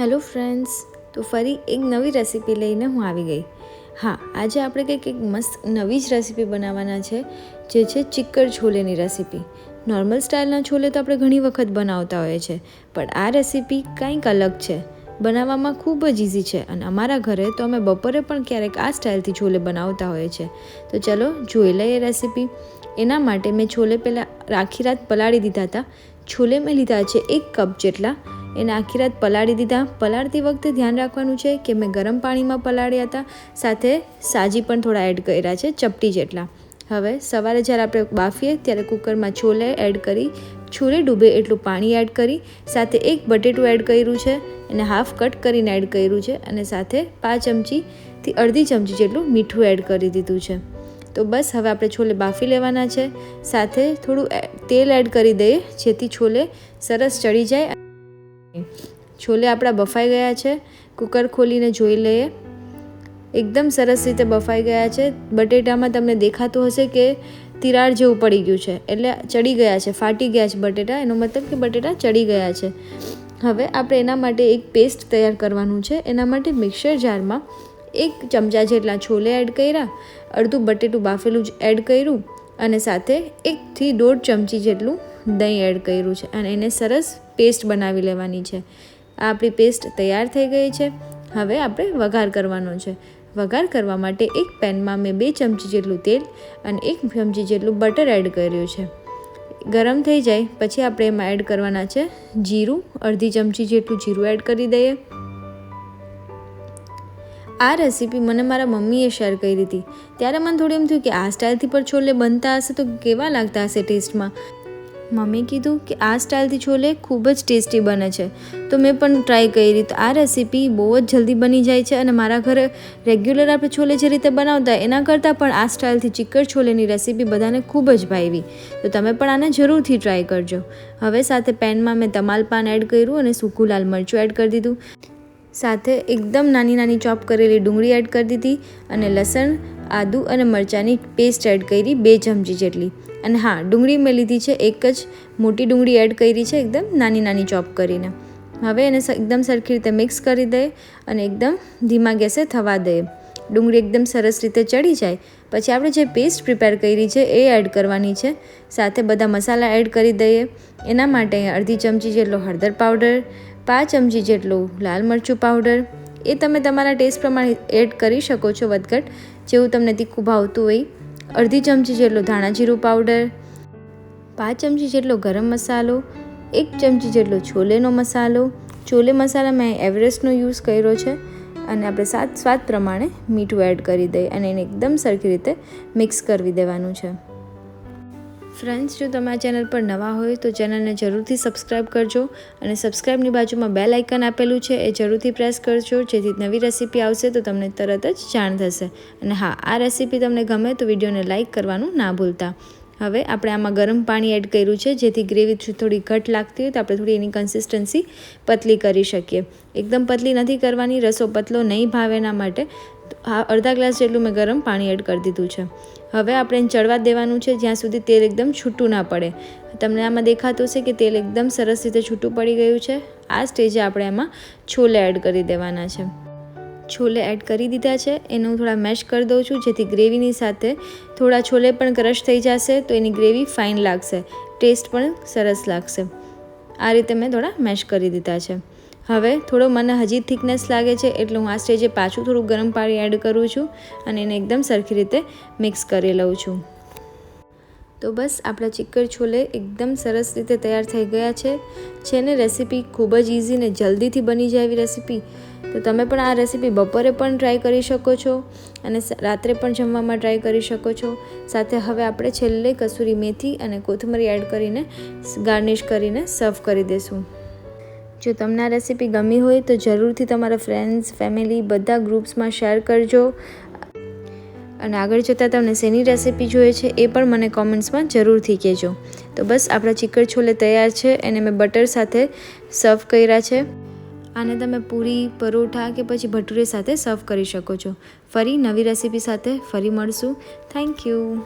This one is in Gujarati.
હેલો ફ્રેન્ડ્સ, તો ફરી એક નવી રેસીપી લઈને હું આવી ગઈ. હા, આજે આપણે કંઈક એક મસ્ત નવી જ રેસીપી બનાવવાના છે, જે છે ચિક્કર છોલેની રેસીપી. નોર્મલ સ્ટાઇલના છોલે તો આપણે ઘણી વખત બનાવતા હોઈએ છીએ, પણ આ રેસીપી કંઈક અલગ છે. બનાવવામાં ખૂબ જ ઇઝી છે અને અમારા ઘરે તો અમે બપોરે પણ ક્યારેક આ સ્ટાઇલથી છોલે બનાવતા હોઈએ છીએ. તો ચલો જોઈ લઈએ રેસીપી. એના માટે મેં છોલે પહેલાં આખી રાત પલાળી દીધા હતા. છોલે મેં લીધા છે એક કપ જેટલા. એને આખી રાત પલાળી દીધા. પલાળતી વખતે ધ્યાન રાખવાનું છે કે મેં ગરમ પાણીમાં પલાળ્યા હતા. સાથે સાજી પણ થોડા એડ કર્યા છે, ચપટી જેટલા. હવે સવારે જ્યારે આપણે બાફીએ ત્યારે કુકરમાં છોલે એડ કરી, છોલે ડૂબે એટલું પાણી એડ કરી, સાથે એક બટેટું એડ કર્યું છે, એને હાફ કટ કરીને એડ કર્યું છે અને સાથે પાંચ ચમચીથી અડધી ચમચી જેટલું મીઠું એડ કરી દીધું છે. તો બસ હવે આપણે છોલે બાફી લેવાના છે. સાથે થોડું તેલ એડ કરી દઈએ જેથી છોલે સરસ ચડી જાય. છોલે આપણા બફાઈ ગયા છે. કુકર ખોલીને જોઈ લઈએ. એકદમ સરસ રીતે બફાઈ ગયા છે. બટેટામાં તમને દેખાતું હશે કે તિરાડ જેવું પડી ગયું છે. એટલે ચડી ગયા છે, ફાટી ગયા છે બટેટા. એનો મતલબ કે બટેટા ચડી ગયા છે. હવે આપણે એના માટે એક પેસ્ટ તૈયાર કરવાનું છે. એના માટે મિક્સર જારમાં એક ચમચા જેટલા છોલે એડ કર્યા, અડધું બટેટું બાફેલું જ એડ કર્યું અને સાથે એકથી દોઢ ચમચી જેટલું દહીં એડ કર્યું છે. અને એને સરસ પેસ્ટ બનાવી લેવાની છે. આપણી પેસ્ટ તૈયાર થઈ ગઈ છે. હવે આપણે વઘાર કરવાનો છે. વઘાર કરવા માટે એક પેનમાં મેં બે ચમચી જેટલું તેલ અને એક ચમચી જેટલું બટર એડ કર્યું છે. ગરમ થઈ જાય પછી આપણે એમાં એડ કરવાના છે જીરું. અડધી ચમચી જેટલું જીરું એડ કરી દઈએ. આ રેસીપી મને મારા મમ્મીએ શેર કરી હતી. ત્યારે મને થોડું એમ થયું કે આ સ્ટાઇલથી પણ છોલે બનતા હશે તો કેવા લાગતા હશે ટેસ્ટમાં? મમ્મીએ કીધું કે આ સ્ટાઇલથી છોલે ખૂબ જ ટેસ્ટી બને છે. તો મેં પણ ટ્રાય કરી તો આ રેસીપી બહુ જ જલ્દી બની જાય છે અને મારા ઘરે રેગ્યુલર આપણે છોલે જે રીતે બનાવતા એના કરતાં પણ આ સ્ટાઇલથી ચિક્કર છોલેની રેસીપી બધાને ખૂબ જ ભાવી તો તમે પણ આને જરૂરથી ટ્રાય કરજો. હવે સાથે પેનમાં મેં તમાલપાન એડ કર્યું અને સૂકું લાલ મરચું એડ કરી દીધું. સાથે એકદમ નાની નાની ચોપ કરેલી ડુંગળી એડ કરી દીધી અને લસણ આદુ અને મરચાંની પેસ્ટ એડ કરી બે ચમચી જેટલી. અને હા, ડુંગળી મેં લીધી છે એક જ. મોટી ડુંગળી એડ કરી છે એકદમ નાની નાની ચોપ કરીને. હવે એને એકદમ સરખી રીતે મિક્સ કરી દઈએ અને એકદમ ધીમા ગેસે થવા દઈએ ડુંગળી એકદમ સરસ રીતે ચડી જાય. પછી આપણે જે પેસ્ટ પ્રિપેર કરી છે એ એડ કરવાની છે. સાથે બધા મસાલા એડ કરી દઈએ. એના માટે અડધી ચમચી જેટલો હળદર પાવડર પાંચ ચમચી જેટલું લાલ મરચું પાવડર એ તમે તમારા ટેસ્ટ પ્રમાણે એડ કરી શકો છો વધઘટ. જેવું તમને તીખું ભાવતું હોય, અડધી ચમચી જેટલો ધાણા જીરું પાવડર પાંચ ચમચી જેટલો ગરમ મસાલો, એક ચમચી જેટલો છોલેનો મસાલો. છોલે મસાલા મેં એવરેસ્ટનો યુઝ કર્યો છે અને આપણે સાત સ્વાદ પ્રમાણે મીઠું એડ કરી દઈએ અને એને એકદમ સરખી રીતે મિક્સ કરી દેવાનું છે. ફ્રેન્ડ્સ, જો તમે આ ચેનલ પર નવા હોય તો ચેનલને જરૂરથી સબસ્ક્રાઇબ કરજો અને સબસ્ક્રાઇબની બાજુમાં બેલ આઇકન આપેલું છે એ જરૂરથી પ્રેસ કરજો, જેથી નવી રેસીપી આવશે તો તમને તરત જ જાણ થશે. અને હા, આ રેસીપી તમને ગમે તો વિડીયોને લાઇક કરવાનું ના ભૂલતા. હવે આપણે આમાં ગરમ પાણી એડ કર્યું છે, જેથી ગ્રેવી થોડી ઘટ લાગતી હોય તો આપણે થોડી એની કન્સિસ્ટન્સી પતલી કરી શકીએ. એકદમ પતલી નથી કરવાની, રસો પતલો નહીં ભાવે એના માટે. અડધા ગ્લાસ જેટલું મેં ગરમ પાણી એડ કરી દીધું છે. હવે આપણે એને ચડવા દેવાનું છે, જ્યાં સુધી તેલ એકદમ છૂટું ના પડે. તમને આમાં દેખાતું હશે કે તેલ એકદમ સરસ રીતે છૂટું પડી ગયું છે. આ સ્ટેજે આપણે એમાં છોલે એડ કરી દેવાના છે. છોલે એડ કરી દીધા છે. એને હું થોડા મેશ કરી દઉં છું, જેથી ગ્રેવીની સાથે થોડા છોલે પણ ક્રશ થઈ જશે તો એની ગ્રેવી ફાઇન લાગશે. ટેસ્ટ પણ સરસ લાગશે. આ રીતે મેં થોડા મેશ કરી દીધા છે. હવે થોડો મને હજી થિકનેસ લાગે છે એટલે હું આ સ્ટેજે પાછું થોડું ગરમ પાણી એડ કરું છું અને એને એકદમ સરખી રીતે મિક્સ કરી લઉં છું. તો બસ આપણા ચિક્કર છોલે એકદમ સરસ રીતે તૈયાર થઈ ગયા છે. છે ને રેસીપી ખૂબ જ ઇઝી ને જલ્દીથી બની જાય એવી રેસીપી. તો તમે પણ આ રેસીપી બપોરે પણ ટ્રાય કરી શકો છો અને રાત્રે પણ જમવામાં ટ્રાય કરી શકો છો. સાથે હવે આપણે છેલ્લે કસૂરી મેથી અને કોથમરી એડ કરીને ગાર્નિશ કરીને સર્વ કરી દઈશું જો તમને આ રેસીપી ગમી હોય તો જરૂરથી તમારા ફ્રેન્ડ્સ ફેમિલી બધા ગ્રુપ્સમાં શેર કરજો. અને આગળ જતાં તમને શેની રેસીપી જોઈએ છે એ પણ મને કોમેન્ટ્સમાં જરૂરથી કહેજો. તો બસ, આપણા ચિકર છોલે તૈયાર છે, એને મેં બટર સાથે સર્વ કર્યા છે. આને તમે પૂરી, પરોઠા કે પછી ભટુરે સાથે સર્વ કરી શકો છો. ફરી નવી રેસીપી સાથે ફરી મળશું. Thank you